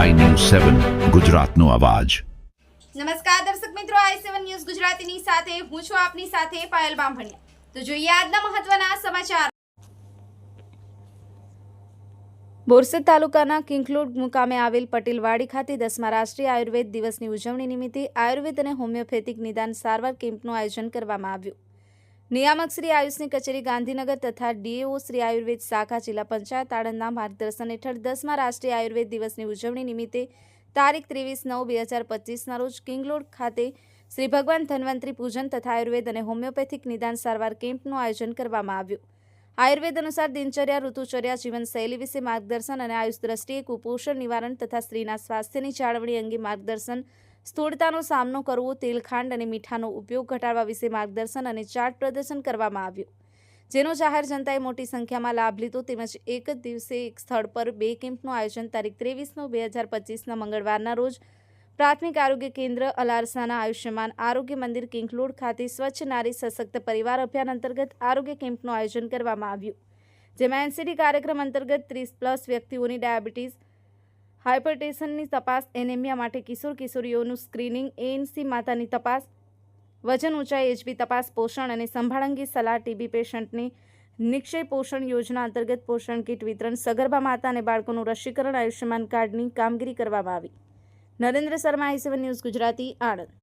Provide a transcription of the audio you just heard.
સેવન ગુજરાતનો અવાજ. નમસ્કાર દર્શક મિત્રો આઈ સેવન ન્યૂઝ ગુજરાતીની સાથે હું છું આપની સાથે પાયલ બામભણિયા. તો જોઈએ આજના મહત્વના સમાચાર. બોરસદ તાલુકાના કિંકલોડ મુકામે આવેલ પટેલવાડી ખાતે દસમા રાષ્ટ્રીય આયુર્વેદ દિવસની ઉજવણી નિમિત્તે આયુર્વેદ અને હોમિયોપેથિક નિદાન સારવાર કેમ્પનું આયોજન કરવામાં આવ્યું. નિયામક શ્રી આયુષની કચેરી ગાંધીનગર તથા ડીએઓ શ્રી આયુર્વેદ શાખા જિલ્લા પંચાયત આણંદના માર્ગદર્શન હેઠળ દસમા રાષ્ટ્રીય આયુર્વેદ દિવસની ઉજવણી નિમિત્તે તારીખ ત્રેવીસ નવ બે હજાર પચીસના રોજ કિંગલોડ ખાતે શ્રી ભગવાન ધન્વંતરી પૂજન તથા આયુર્વેદ અને હોમિયોપેથિક નિદાન સારવાર કેમ્પનું આયોજન કરવામાં આવ્યું. આયુર્વેદ અનુસાર દિનચર્યા, ઋતુચર્યા, જીવનશૈલી વિશે માર્ગદર્શન અને આયુષ દ્રષ્ટિએ કુપોષણ નિવારણ તથા સ્ત્રીના સ્વાસ્થ્યની જાળવણી અંગે માર્ગદર્શન સ્થૂળતાનો સામનો કરવો તેલ ખાંડ અને મીઠાનો ઉપયોગ ઘટાડવા વિશે માર્ગદર્શન અને ચાર્ટ પ્રદર્શન કરવામાં આવ્યું. જેનો જાહેર જનતાએ મોટી સંખ્યામાં લાભ લીધો તેમજ એક જ દિવસે એક સ્થળ પર બે કેમ્પનું આયોજન તારીખ ત્રેવીસનો બે હજાર પચીસના મંગળવારના રોજ પ્રાથમિક આરોગ્ય કેન્દ્ર અલારસાના આયુષ્યમાન આરોગ્ય મંદિર કિંકલોડ ખાતે સ્વચ્છ નારી સશક્ત પરિવાર અભિયાન અંતર્ગત આરોગ્ય કેમ્પનું આયોજન કરવામાં આવ્યું. જેમાં એનસીડી કાર્યક્રમ અંતર્ગત ત્રીસ પ્લસ વ્યક્તિઓની ડાયાબિટીસ હાઇપરટેન્શનની તપાસ, એનેમિયા માટે કિશોર કિશોરીઓનું સ્ક્રીનિંગ એએનસી માતાની તપાસ, વજન ઊંચાઈ એચબી તપાસ, પોષણ અને સંભાળ અંગે સલાહ ટીબી પેશન્ટની નિક્ષય પોષણ યોજના અંતર્ગત પોષણ કીટ વિતરણ, સગર્ભા માતા અને બાળકોનું રસીકરણ, આયુષ્યમાન કાર્ડની કામગીરી કરવામાં આવી. Narendra Sharma I seven news Gujarati, Anand.